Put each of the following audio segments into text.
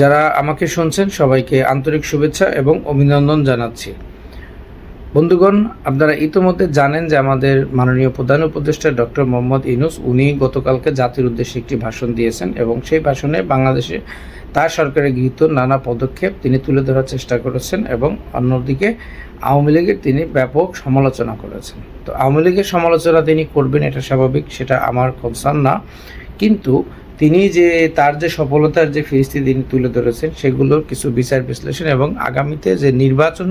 যারা আমাকে শুনছেন, সবাইকে আন্তরিক শুভেচ্ছা এবং অভিনন্দন জানাচ্ছি। বন্ধুগণ, আপনারা ইতোমধ্যে জানেন যে আমাদের মাননীয় প্রধান উপদেষ্টা ডক্টর মোহাম্মদ ইনুস উনি গতকালকে জাতির উদ্দেশ্যে একটি ভাষণ দিয়েছেন এবং সেই ভাষণে বাংলাদেশে তার সরকারের গৃহীত নানা পদক্ষেপ তিনি তুলে ধরার চেষ্টা করেছেন এবং অন্যদিকে আওয়ামী লীগের তিনি ব্যাপক সমালোচনা করেছেন। তো আওয়ামী লীগের সমালোচনা তিনি করবেন, এটা স্বাভাবিক, সেটা আমার কনসার্ন না। কিন্তু তিনি যে, তার যে সফলতার যে ফিরিস্তি তিনি তুলে ধরেছেন, সেগুলোর কিছু বিচার বিশ্লেষণ এবং আগামীতে যে নির্বাচন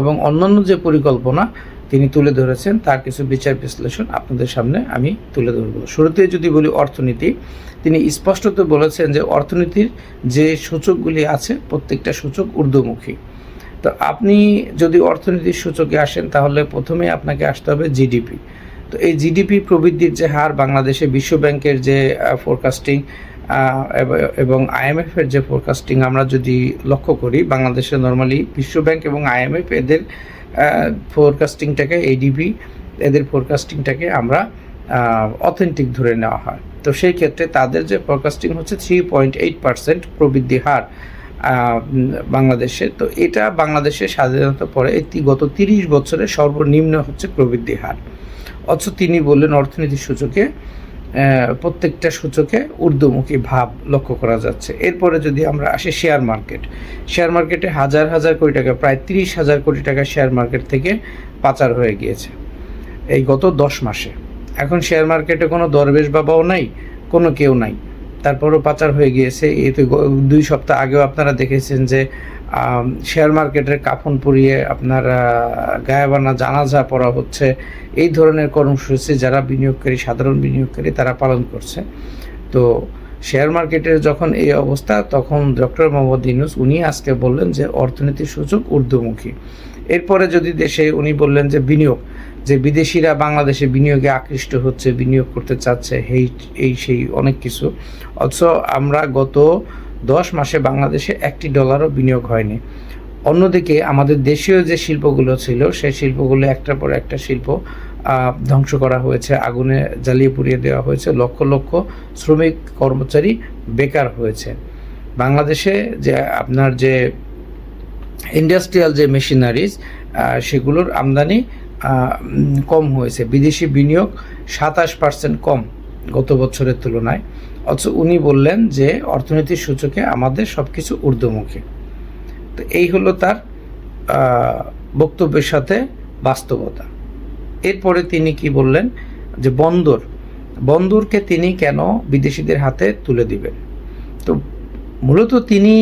এবং অন্যান্য যে পরিকল্পনা তিনি তুলে ধরেছেন, তার কিছু বিচার বিশ্লেষণ আপনাদের সামনে আমি তুলে ধরব। শুরুতে যদি বলি অর্থনীতি, তিনি স্পষ্টত বলেছেন যে অর্থনীতির যে সূচকগুলি আছে, প্রত্যেকটা সূচক ঊর্ধ্বমুখী। তো আপনি যদি অর্থনীতির সূচকে আসেন, তাহলে প্রথমে আপনাকে আসতে হবে জিডিপি। তো এই জিডিপি প্রবৃদ্ধির যে হার বাংলাদেশে বিশ্ব ব্যাংকের যে ফোরকাস্টিং এবং আইএমএফের যে ফোরকাস্টিং আমরা যদি লক্ষ্য করি, বাংলাদেশে নর্মালি বিশ্ব ব্যাংক এবং আইএমএফ এদের ফোরকাস্টিংটাকে এডিবি এদের ফোরকাস্টিংটাকে আমরা অথেন্টিক ধরে নেওয়া হয়। তো সেই ক্ষেত্রে তাদের যে ফোরকাস্টিং হচ্ছে থ্রি পয়েন্ট এইট পার্সেন্ট প্রবৃদ্ধি হার বাংলাদেশে। তো এটা বাংলাদেশের স্বাধীনতা পরে গত তিরিশ বছরের সর্বনিম্ন হচ্ছে প্রবৃদ্ধি হার। অথচ তিনি বললেন অর্থনীতির সূচকে প্রত্যেকটা সূচকে ঊর্ধ্বমুখী ভাব লক্ষ্য করা যাচ্ছে। এরপরে যদি আমরা আসি শেয়ার মার্কেট শেয়ার মার্কেটে হাজার হাজার কোটি টাকা, প্রায় তিরিশ হাজার কোটি টাকা শেয়ার মার্কেট থেকে পাচার হয়ে গিয়েছে এই গত দশ মাসে। এখন শেয়ার মার্কেটে কোনো দরবেশ বাবাও নাই, কোনো কেউ নাই। তারপরও পাচার হয়ে গিয়েছে। এই তো দুই সপ্তাহ আগেও আপনারা দেখেছেন যে শেয়ার মার্কেটের কাফন পুড়িয়ে আপনার গায়েবানা জানাজা পড়া হচ্ছে। এই ধরনের কর্মসূচি যারা বিনিয়োগকারী, সাধারণ বিনিয়োগকারী, তারা পালন করছে। তো শেয়ার মার্কেটের যখন এই অবস্থা, তখন ডক্টর মোহাম্মদ ইউনুস, উনি আজকে বললেন যে, অর্থনীতির সূচক ঊর্ধ্বমুখী। এরপরে যদি দেশে উনি বললেন যে, বিনিয়োগ যে বিদেশিরা বাংলাদেশে বিনিয়োগে আকৃষ্ট হচ্ছে, বিনিয়োগ করতে চাচ্ছে, এই এই সেই অনেক কিছু। অথচ আমরা গত দশ মাসে বাংলাদেশে একটি ডলারও বিনিয়োগ হয়নি। অন্যদিকে আমাদের দেশীয় যে শিল্পগুলো ছিল, সেই শিল্পগুলো একটার পর একটা শিল্প ধ্বংস করা হয়েছে, আগুনে জ্বালিয়ে পুড়িয়ে দেওয়া হয়েছে, লক্ষ লক্ষ শ্রমিক, কর্মচারী বেকার হয়েছে। বাংলাদেশে যে আপনার যে ইন্ডাস্ট্রিয়াল যে মেশিনারিজ সেগুলোর আমদানি কম হয়েছে। বিদেশি বিনিয়োগ সাতাশ পার্সেন্ট কম গত বছরের তুলনায়। অথচ উনি বললেন যে অর্থনীতির সূচকে আমাদের সব কিছু ঊর্ধ্বমুখী। তো এই হলো তার বক্তব্যের সাথে বাস্তবতা। এরপরে তিনি কি বললেন যে বন্দর, বন্দরকে তিনি কেন বিদেশিদের হাতে তুলে দিবেন? তো মূলত তিনি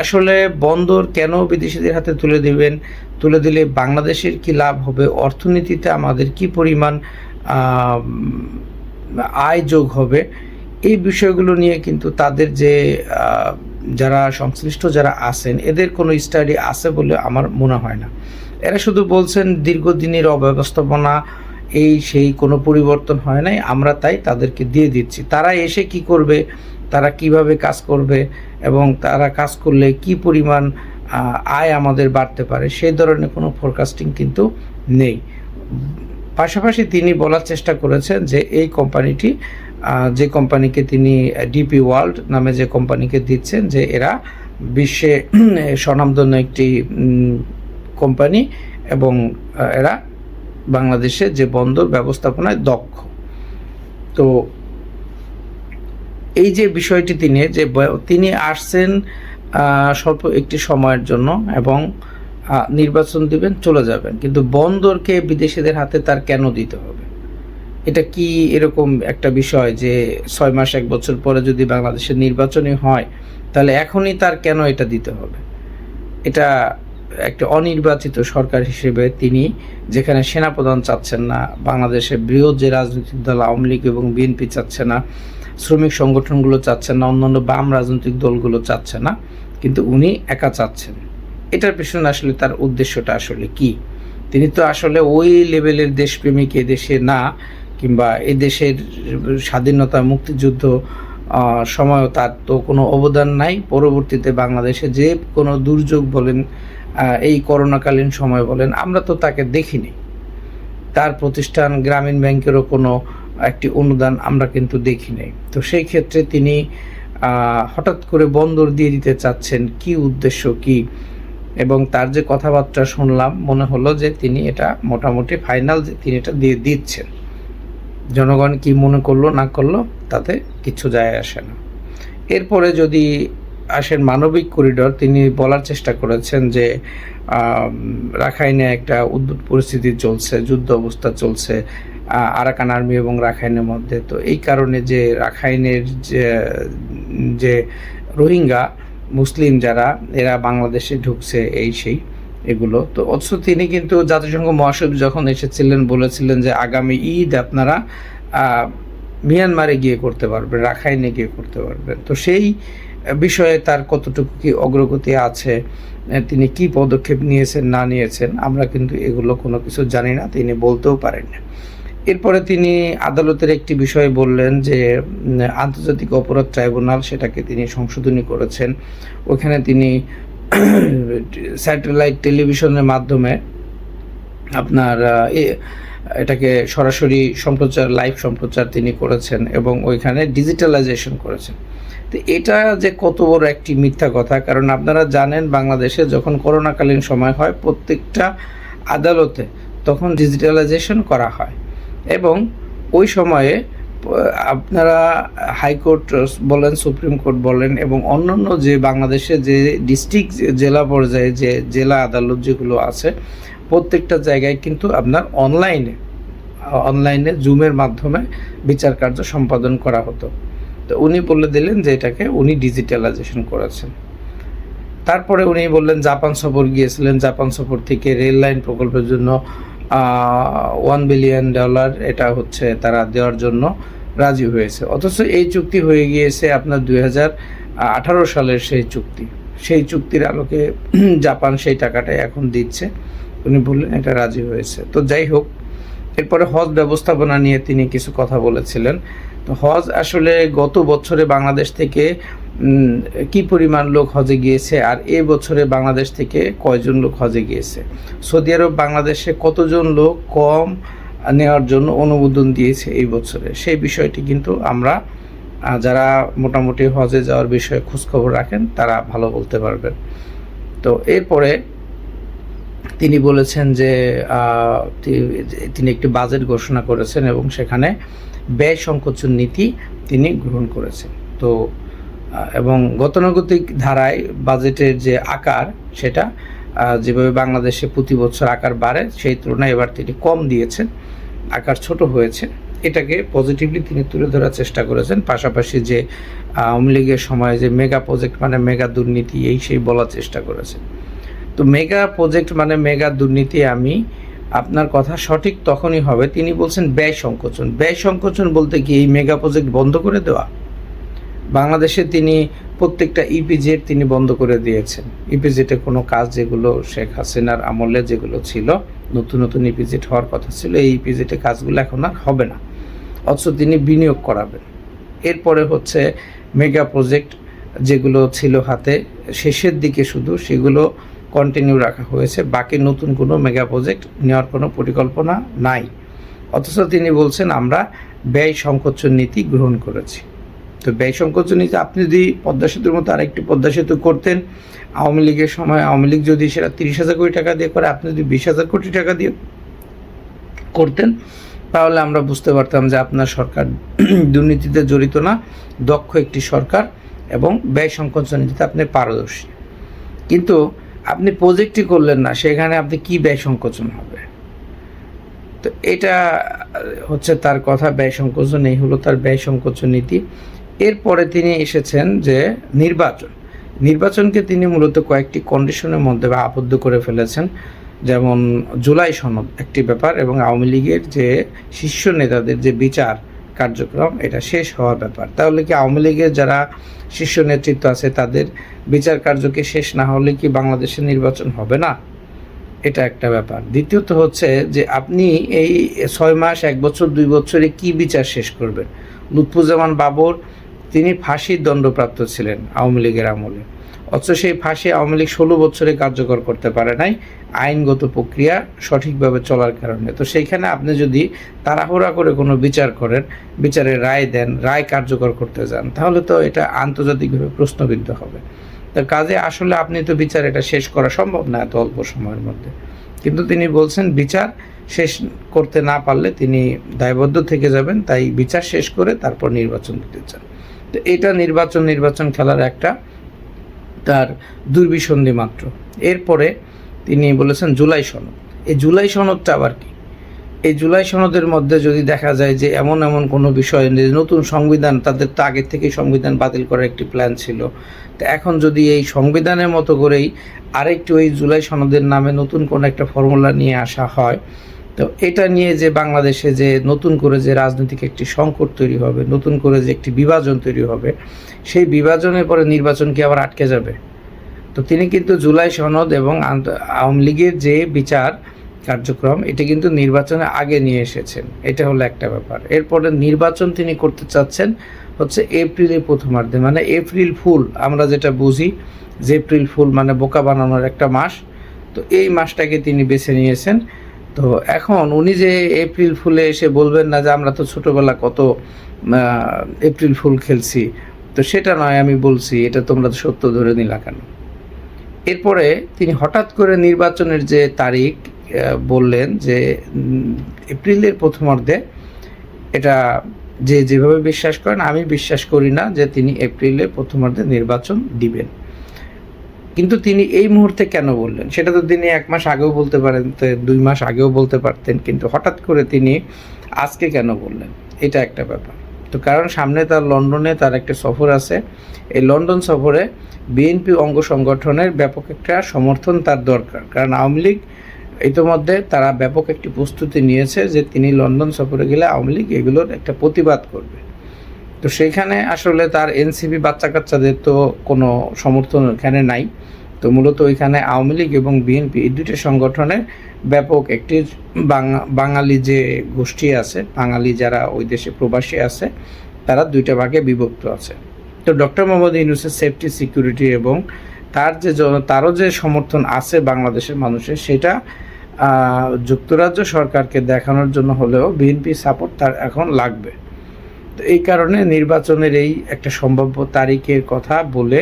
আসলে বন্দর কেন বিদেশিদের হাতে তুলে দিবেন, তুলে দিলে বাংলাদেশের কি লাভ হবে, অর্থনীতিতে আমাদের কি পরিমাণ আয় যোগ হবে, এই বিষয়গুলো নিয়ে কিন্তু তাদের যে যারা সংশ্লিষ্ট যারা আছেন, এদের কোনো স্টাডি আছে বলে আমার মনে হয় না। এরা শুধু বলছেন দীর্ঘদিনের অব্যবস্থাপনা, এই সেই কোনো পরিবর্তন হয় নাই, আমরা তাই তাদেরকে দিয়ে দিচ্ছি। তারা এসে কি করবে তারা কীভাবে কাজ করবে এবং তারা কাজ করলে কি পরিমাণ আয় আমাদের বাড়তে পারে সেই ধরনের কোনো ফোরকাস্টিং কিন্তু নেই। পাশাপাশি তিনি বলার চেষ্টা করেছেন যে এই কোম্পানিটি যে কোম্পানিকে তিনি ডিপি ওয়ার্ল্ড নামে যে কোম্পানিকে দিচ্ছেন যে এরা বিশ্বে স্বনামধন্য একটি কোম্পানি এবং এরা বাংলাদেশে যে বন্দর ব্যবস্থাপনায় দক্ষ। তো এই যে বিষয়টি তিনি, যে তিনি আসছেন স্বল্প একটি সময়ের জন্য এবং নির্বাচন দিবেন, চলে যাবেন। কিন্তু বন্দরকে বিদেশিদের হাতে তার কেন দিতে হবে? এটা কি এরকম একটা বিষয় যে ছয় মাস, এক বছর পরে যদি বাংলাদেশের নির্বাচনই হয়, তাহলে এখনই তার কেন এটা দিতে হবে? এটা একটা অনির্বাচিত সরকার হিসেবে তিনি যেখানে সেনাপ্রধান চাচ্ছেন না, বাংলাদেশের বৃহৎ যে রাজনৈতিক দল, আওয়ামী লীগ এবং বিএনপি চাচ্ছে না শ্রমিক সংগঠনগুলো চাচ্ছেন না, অন্যান্য বাম রাজনৈতিক দলগুলো চাচ্ছে না, কিন্তু উনি একা চাচ্ছেন। এটার পেছনে আসলে তার উদ্দেশ্যটা আসলে কি? তিনি তো আসলে ওই লেভেলের দেশপ্রেমিক দেশে না, কিংবা এ দেশের স্বাধীনতা মুক্তিযুদ্ধ সময়ও তার তো কোনো অবদান নাই। পরবর্তীতে বাংলাদেশে যে কোনো দুর্যোগ বলেন এই করোনাকালীন সময় বলেন, আমরা তো তাকে দেখিনি। তার প্রতিষ্ঠান গ্রামীণ ব্যাংকেরও কোনো একটি অনুদান আমরা কিন্তু দেখি নাই। তো সেই ক্ষেত্রে তিনি হঠাৎ করে বন্দর দিয়ে দিতে চাচ্ছেন কি উদ্দেশ্য কি? এবং তার যে কথাবার্তা শুনলাম, মনে হলো যে তিনি এটা মোটামুটি ফাইনাল যে তিনি এটা দিয়ে দিচ্ছেন। জনগণ কি মনে করল না করল, তাতে কিছু যায় আসে না। এরপরে যদি আসেন মানবিক করিডর তিনি বলার চেষ্টা করেছেন যে রাখাইনে একটা উদ্ভুত পরিস্থিতি চলছে, যুদ্ধ অবস্থা চলছে আরাকান আর্মি এবং রাখাইনের মধ্যে। তো এই কারণে যে রাখাইনের যে রোহিঙ্গা, মুসলিম যারা, এরা বাংলাদেশে ঢুকছে এই সেই এগুলো। তো অথচ তিনি কিন্তু জাতিসংঘ মহাসচিব যখন এসেছিলেন, বলেছিলেন যে আগামী ঈদ আপনারা মিয়ানমারে গিয়ে করতে পারবেন, রাখাইনে গিয়ে করতে পারবেন। তো সেই বিষয়ে তার কতটুকু কি অগ্রগতি আছে তিনি কি পদক্ষেপ নিয়েছেন, না নিয়েছেন, আমরা কিন্তু এগুলো কোনো কিছু জানি না, তিনি বলতেও পারেন না। এরপরে তিনি আদালতের একটি বিষয় বললেন যে আন্তর্জাতিক অপরাধ ট্রাইব্যুনাল সেটাকে তিনি সংশোধনী করেছেন। ওখানে তিনি স্যাটেলাইট টেলিভিশনের মাধ্যমে আপনার এটাকে সরাসরি সম্প্রচার লাইভ সম্প্রচার তিনি করেছেন এবং ওইখানে ডিজিটালাইজেশন করেছেন। তো এটা যে কত বড় একটি মিথ্যা কথা, কারণ আপনারা জানেন বাংলাদেশে যখন করোনাকালীন সময় হয়, প্রত্যেকটা আদালতে তখন ডিজিটালাইজেশন করা হয়। এবং ওই সময়ে, আপনারা হাইকোর্ট বলেন, সুপ্রিম কোর্ট বলেন এবং অন্যান্য যে বাংলাদেশে যে ডিস্ট্রিক্ট জেলা পর্যায়ে যে জেলা আদালত যেগুলো আছে প্রত্যেকটা জায়গায় কিন্তু আপনার অনলাইনে অনলাইনে জুমের মাধ্যমে বিচার কার্য সম্পাদন করা হতো। তো উনি বলে দিলেন যে এটাকে উনি ডিজিটালাইজেশন করেছেন। তারপরে উনি বললেন জাপান সফর গিয়েছিলেন। জাপান সফর থেকে রেল লাইন প্রকল্পের জন্য ওয়ান বিলিয়ন ডলার এটা হচ্ছে তারা দেওয়ার জন্য রাজি হয়েছে। অথচ এই চুক্তি হয়ে গিয়েছে আপনার দুই হাজার আঠারো সালের সেই চুক্তি। সেই চুক্তির আলোকে জাপান সেই টাকাটাই এখন দিচ্ছে। উনি বললেন, এটা রাজি হয়েছে। তো যাই হোক, এরপরে হজ ব্যবস্থাপনা নিয়ে তিনি কিছু কথা বলেছিলেন। তো হজ আসলে গত বছরে বাংলাদেশ থেকে কি পরিমাণ লোক হজে গিয়েছে আর এ বছরে বাংলাদেশ থেকে কয়জন লোক হজে গিয়েছে? সৌদি আরব বাংলাদেশে কতজন লোক কম নেওয়ার জন্য অনুমোদন দিয়েছে এই বছরে? সেই বিষয়টি কিন্তু আমরা যারা মোটামুটি হজে যাওয়ার বিষয়ে খোঁজখবর রাখেন, তারা ভালো বলতে পারবেন। তো এরপরে তিনি বলেছেন যে তিনি একটি বাজেট ঘোষণা করেছেন এবং সেখানে ব্যয় সংকোচন নীতি তিনি গ্রহণ করেছেন। তো এবং গতানুগতিক ধারায় বাজেটের যে আকার, সেটা যেভাবে বাংলাদেশে প্রতি বছর আকার বাড়ে, সেই তুলনায় এবার তিনি কম দিয়েছেন। আকার ছোট হয়েছে। এটাকে পজিটিভলি তিনি তুলে ধরার চেষ্টা করেছেন। পাশাপাশি যে, আওয়ামী লীগের সময় যে মেগা প্রজেক্ট মানে মেগা দুর্নীতি, এই সেই বলার চেষ্টা করেছেন। তো মেগা প্রজেক্ট মানে মেগা দুর্নীতি আমি, আপনার কথা সঠিক তখনই হবে। তিনি বলছেন ব্যয় সংকোচন। ব্যয় সংকোচন বলতে কি এই মেগা প্রজেক্ট বন্ধ করে দেওয়া? বাংলাদেশে তিনি প্রত্যেকটা ইপিজেড তিনি বন্ধ করে দিয়েছেন। ইপিজেটে কোনো কাজ যেগুলো শেখ হাসিনার আমলে যেগুলো ছিল, নতুন নতুন ইপিজেট হওয়ার কথা ছিল, এই ইপিজেটে কাজগুলো এখন আর হবে না। অথচ তিনি বিনিয়োগ করাবেন। এরপরে হচ্ছে মেগা প্রজেক্ট যেগুলো ছিল হাতে, শেষের দিকে শুধু সেগুলো কন্টিনিউ রাখা হয়েছে, বাকি নতুন কোনো মেগা প্রজেক্ট নেওয়ার কোনো পরিকল্পনা নাই। অথচ তিনি বলছেন, আমরা ব্যয় সংকোচন নীতি গ্রহণ করেছি। তো ব্যয় সংকোচন নীতি, আপনি যদি পদ্মা সেতুর মতো আরেকটি পদ্মা সেতু করতেন, আওয়ামী লীগের সময় আওয়ামী লীগ যদি সেটা তিরিশ হাজার কোটি টাকা দিয়ে করে, আপনি যদি বিশ হাজার কোটি টাকা দিয়ে করতেন, তাহলে আমরা বুঝতে পারতাম যে আপনার সরকার দুর্নীতিতে জড়িত না, দক্ষ একটি সরকার এবং ব্যয় সংকোচন নীতিতে আপনি পারদর্শী। কিন্তু আপনি প্রজেক্টই করলেন না, সেখানে আপনি কি ব্যয় সংকোচন হবে? তো এটা হচ্ছে তার কথা, ব্যয় সংকোচন, এই হলো তার ব্যয় সংকোচন নীতি। এরপরে তিনি এসেছেন যে নির্বাচন। নির্বাচনকে তিনি মূলত কয়েকটি কন্ডিশনের মধ্যে বা আবদ্ধ করে ফেলেছেন। যেমন জুলাই সনদ একটি ব্যাপার এবং আওয়ামী লীগের যে শীর্ষ নেতাদের যে বিচার কার্যক্রম, এটা শেষ হওয়ার ব্যাপার। তাহলে কি আওয়ামী লীগের যারা শীর্ষ নেতৃত্ব আছে, তাদের বিচার কার্যকে শেষ না হলে কি বাংলাদেশে নির্বাচন হবে না? এটা একটা ব্যাপার। দ্বিতীয়ত হচ্ছে যে আপনি এই ছয় মাস, এক বছর, দুই বছরে কি বিচার শেষ করবেন? লুৎফুজ্জামান বাবর, তিনি ফাঁসির দণ্ডপ্রাপ্ত ছিলেন আওয়ামী লীগের আমলে। অথচ সেই ফাঁসি আওয়ামী লীগ ষোলো বছরে কার্যকর করতে পারে নাই। আইনগত প্রক্রিয়া সঠিকভাবে চলার কারণে। তো সেইখানে আপনি যদি তাড়াহুড়া করে কোনো বিচার করেন, বিচারের রায় দেন, রায় কার্যকর করতে যান, তাহলে তো এটা আন্তর্জাতিকভাবে প্রশ্নবিদ্ধ হবে। তো কাজে আসলে আপনি তো বিচার এটা শেষ করা সম্ভব না এত অল্প সময়ের মধ্যে। কিন্তু তিনি বলছেন, বিচার শেষ করতে না পারলে তিনি দায়বদ্ধ থেকে যাবেন, তাই বিচার শেষ করে তারপর নির্বাচন দিতে চান। তো এটা নির্বাচন নির্বাচন খেলার একটা তার দুর্বিসন্ধি মাত্র। এরপরে তিনি বলেছেন জুলাই সনদ। এই জুলাই সনদটা আবার কি? এই জুলাই সনদের মধ্যে যদি দেখা যায় যে এমন এমন কোনো বিষয় নতুন সংবিধান, তাদের তো আগের থেকেই সংবিধান বাতিল করার একটি প্ল্যান ছিল। তো এখন যদি এই সংবিধানের মতো করেই আরেকটু ওই জুলাই সনদের নামে নতুন কোনো একটা ফর্মুলা নিয়ে আসা হয় তো এটা নিয়ে যে বাংলাদেশে যে নতুন করে যে রাজনৈতিক একটি সংকট তৈরি হবে, নতুন করে যে একটি বিভাজন তৈরি হবে, সেই বিভাজনের পরে নির্বাচন কি আবার আটকে যাবে? তো তিনি কিন্তু জুলাই সনদ এবং আওয়ামী লীগের যে বিচার কার্যক্রম, এটা কিন্তু নির্বাচনে আগে নিয়ে এসেছেন। এটা হলো একটা ব্যাপার। এরপরে নির্বাচন তিনি করতে চাচ্ছেন হচ্ছে এপ্রিলের প্রথমার্ধে মানে এপ্রিল ফুল, আমরা যেটা বুঝি যে এপ্রিল ফুল মানে বোকা বানানোর একটা মাস। তো এই মাসটাকে তিনি বেছে নিয়েছেন। তো এখন উনি যে এপ্রিল ফুলে এসে বলবেন না যে আমরা তো ছোটবেলা কত এপ্রিল ফুল খেলছি, তো সেটা নয়, আমি বলছি, এটা তোমরা সত্য ধরে নিলা কেন? এরপরে তিনি হঠাৎ করে নির্বাচনের যে তারিখ বললেন যে এপ্রিলের প্রথমার্ধে এটা যে যেভাবে বিশ্বাস করেন, আমি বিশ্বাস করি না যে তিনি এপ্রিলের প্রথমার্ধে নির্বাচন দিবেন। কিন্তু তিনি এই মুহূর্তে কেন বললেন? সেটা তো তিনি এক মাস আগেও বলতে পারেন দুই মাস আগেও বলতে পারতেন, কিন্তু হঠাৎ করে তিনি আজকে কেন বললেন? এটা একটা ব্যাপার। তো কারণ সামনে তার লন্ডনে তার একটা সফর আছে। এই লন্ডন সফরে বিএনপি অঙ্গ সংগঠনের ব্যাপক একটা সমর্থন তার দরকার। কারণ আওয়ামী লীগ ইতোমধ্যে তারা ব্যাপক একটি প্রস্তুতি নিয়েছে যে তিনি লন্ডন সফরে গেলে আওয়ামী লীগ এগুলোর একটা প্রতিবাদ করবে। তো সেখানে আসলে তার এনসিপি বাচ্চা কাচ্চাদের তো কোনো সমর্থন এখানে নাই। তো মূলত ওইখানে আওয়ামী লীগ এবং বিএনপি এই দুটি সংগঠনের ব্যাপক একটি বাঙা- বাঙালি যে গোষ্ঠী আছে, বাঙালি যারা ওই দেশে প্রবাসী আছে, তারা দুইটা ভাগে বিভক্ত আছে। তো ডক্টর মোহাম্মদ ইউনুসের সেফটি সিকিউরিটি এবং তার যে তারও যে সমর্থন আছে বাংলাদেশের মানুষের, সেটা যুক্তরাজ্য সরকারকে দেখানোর জন্য হলেও বিএনপি সাপোর্ট তার এখন লাগবে। তো এই কারণে নির্বাচনের এই একটা সম্ভাব্য তারিখের কথা বলে,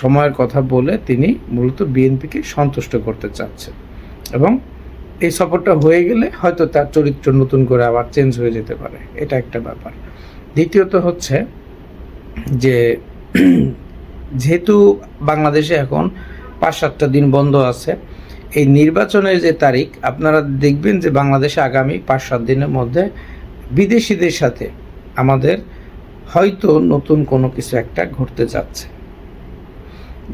সময়ের কথা বলে তিনি মূলত বিএনপিকে সন্তুষ্ট করতে চাচ্ছেন। এবং এই সফরটা হয়ে গেলে হয়তো তার চরিত্র নতুন করে আবার চেঞ্জ হয়ে যেতে পারে। এটা একটা ব্যাপার। দ্বিতীয়ত হচ্ছে যে, যেহেতু বাংলাদেশে এখন পাঁচ সাতটা দিন বন্ধ আছে, এই নির্বাচনের যে তারিখ, আপনারা দেখবেন যে বাংলাদেশে আগামী পাঁচ সাত দিনের মধ্যে বিদেশিদের সাথে আমাদের হয়তো নতুন কোনো কিছু একটা ঘটতে যাচ্ছে।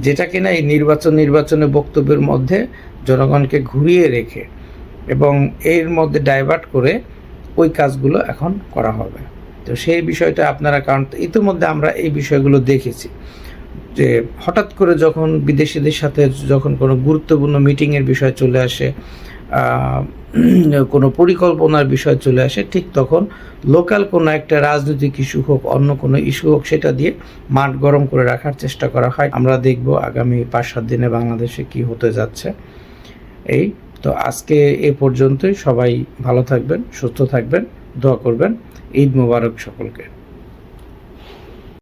যেটা কিনা এই নির্বাচন নির্বাচনে বক্তব্যের মধ্যে জনগণকে ঘুরিয়ে রেখে এবং এর মধ্যে ডাইভার্ট করে ওই কাজগুলো এখন করা হবে। তো সেই বিষয়টা আপনারা, কারণ ইতিমধ্যে আমরা এই বিষয়গুলো দেখেছি। যে হঠাৎ করে যখন বিদেশিদের সাথে যখন কোনো গুরুত্বপূর্ণ মিটিংয়ের বিষয় চলে আসে কোনো পরিকল্পনার বিষয় চলে আসে, ঠিক তখন লোকাল কোনো একটা রাজনৈতিক ইস্যু হোক, অন্য কোনো ইস্যু হোক, সেটা দিয়ে মাঠ গরম করে রাখার চেষ্টা করা হয়। আমরা দেখব আগামী পাঁচ সাত দিনে বাংলাদেশে কি হতে যাচ্ছে। এই তো আজকে এ পর্যন্তই। সবাই ভালো থাকবেন, সুস্থ থাকবেন, দোয়া করবেন। ঈদ মোবারক সকলকে।